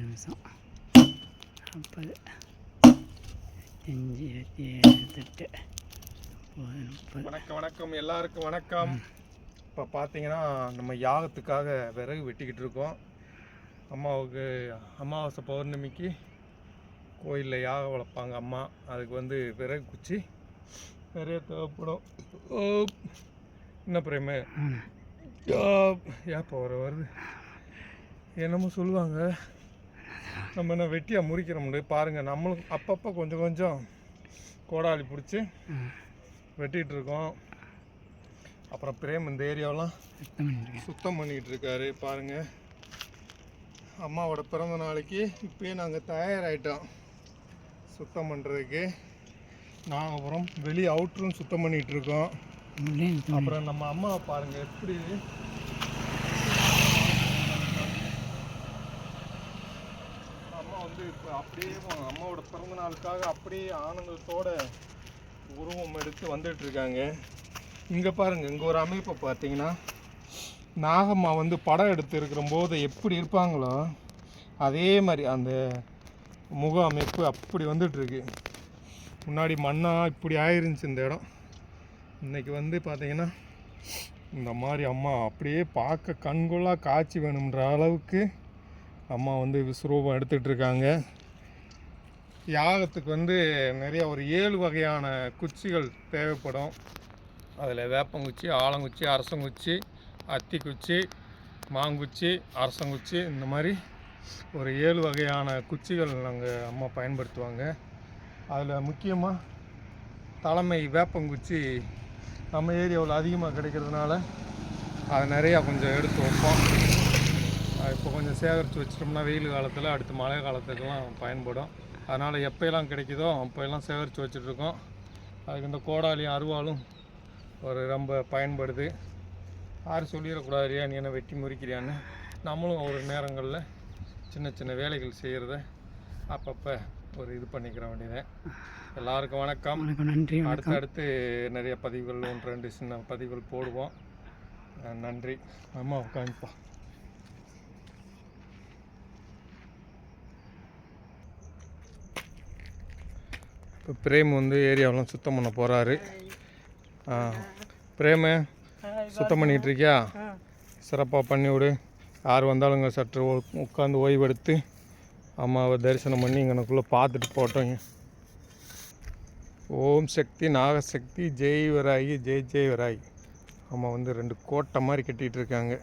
நிமிஷம் நாற்பது அஞ்சு இருபத்தி ஏழு இருபத்தெட்டு முப்பது வணக்கம் வணக்கம். எல்லாருக்கும் வணக்கம். இப்போ பார்த்தீங்கன்னா நம்ம யாகத்துக்காக விறகு வெட்டிக்கிட்டு இருக்கோம். அம்மாவுக்கு அமாவாசை பௌர்ணமிக்கு கோயிலில் யாகம் வளர்ப்பாங்க அம்மா. அதுக்கு வந்து விறகு குச்சி நிறைய தேவைப்படும். என்ன பிரேமு? ஏப்பா வர வருது. என்னமோ சொல்லுவாங்க. நம்ம என்ன வெட்டியாக முறிக்கிற முடியும் பாருங்கள் நம்மளும் அப்பப்போ கொஞ்சம் கொஞ்சம் கோடாலி பிடிச்சி வெட்டிகிட்டு இருக்கோம். அப்புறம் பிரேம் இந்த ஏரியாவெலாம் சுத்தம் பண்ணிக்கிட்டு பண்ணிகிட்டு இருக்காரு பாருங்க. அம்மாவோட பிறந்த நாளைக்கு இப்போயே நாங்கள் தயாராகிட்டோம் சுத்தம் பண்ணுறதுக்கு நாங்கள் அப்புறம் வெளியே அவுட்ரும் சுத்தம் பண்ணிகிட்டு அப்புறம் நம்ம அம்மாவை பாருங்க எப்படி? அம்மா வந்து இப்போ அப்படியே அம்மாவோட பிறந்த நாளுக்காக அப்படியே ஆனந்தத்தோட உருவம் எடுத்து வந்துட்டு இருக்காங்க. இங்கே பாருங்க இங்கே ஒரு அமைப்பை பார்த்தீங்கன்னா நாகம்மா வந்து படம் எடுத்துருக்கிற போது எப்படி இருப்பாங்களோ அதே மாதிரி அந்த முக அமைப்பு அப்படி வந்துட்டுருக்கு முன்னாடி மண்ணாக இப்படி ஆயிருந்துச்சு இந்த இடம். இன்றைக்கி வந்து பார்த்தீங்கன்னா இந்த மாதிரி அம்மா அப்படியே பார்க்க கண்கொள்ளா காட்சி வேணுன்ற அளவுக்கு அம்மா வந்து விஸ்வரூபம் எடுத்துகிட்டு இருக்காங்க. யாகத்துக்கு வந்து நிறைய ஒரு ஏழு வகையான குச்சிகள் தேவைப்படும். அதில் வேப்பங்குச்சி ஆலங்குச்சி அரசங்குச்சி அத்திக்குச்சி மாங்குச்சி அரசங்குச்சி இந்த மாதிரி ஒரு ஏழு வகையான குச்சிகள் நாங்கள் அம்மா பயன்படுத்துவாங்க. அதில் முக்கியமாக தலைமை வேப்பங்குச்சி நம்ம ஏரியாவில் அதிகமாக கிடைக்கிறதுனால அதை நிறையா கொஞ்சம் எடுத்து வைப்போம். இப்போ கொஞ்சம் சேகரித்து வச்சிட்டோம்னா வெயில் காலத்தில் அடுத்து மழை காலத்துக்கெல்லாம் பயன்படும். அதனால் எப்போயெல்லாம் கிடைக்குதோ அப்போயெல்லாம் சேகரித்து வச்சுட்ருக்கோம். அதுக்கு இந்த கோடாலியும் அருவாளும் ஒரு ரொம்ப பயன்படுது. யாரும் சொல்லிடக்கூடாது நீ என்ன வெட்டி முறிக்கிறியான்னு? நம்மளும் ஒரு நேரங்களில் சின்ன சின்ன வேலைகள் செய்கிறத அப்பப்போ ஒரு இது பண்ணிக்கிற வேண்டியது. எல்லாருக்கும் வணக்கம். வணக்கம் நன்றி அடுத்து அடுத்து நிறைய பதிவுகள் ஒன்று ரெண்டு சின்ன பதிவுகள் போடுவோம். நன்றி. அம்மா உட்காந்துப்பா இப்போ பிரேம் வந்து ஏரியாவெல்லாம் சுத்தம் பண்ண போகிறாரு பிரேமு சுத்தம் பண்ணிகிட்டு இருக்கியா? சிறப்பாக பண்ணி விடு. யார் வந்தாலுங்க சற்று உட்காந்து ஓய்வெடுத்து அம்மாவை தரிசனம் பண்ணி இங்கனக்குள்ளே பார்த்துட்டு போட்டோங்க ஓம் சக்தி நாகசக்தி ஜெய்வராகி ஜெய் ஜெய் வராகி அம்மா வந்து ரெண்டு கோட்டை மாதிரி கட்டிகிட்டு இருக்காங்க.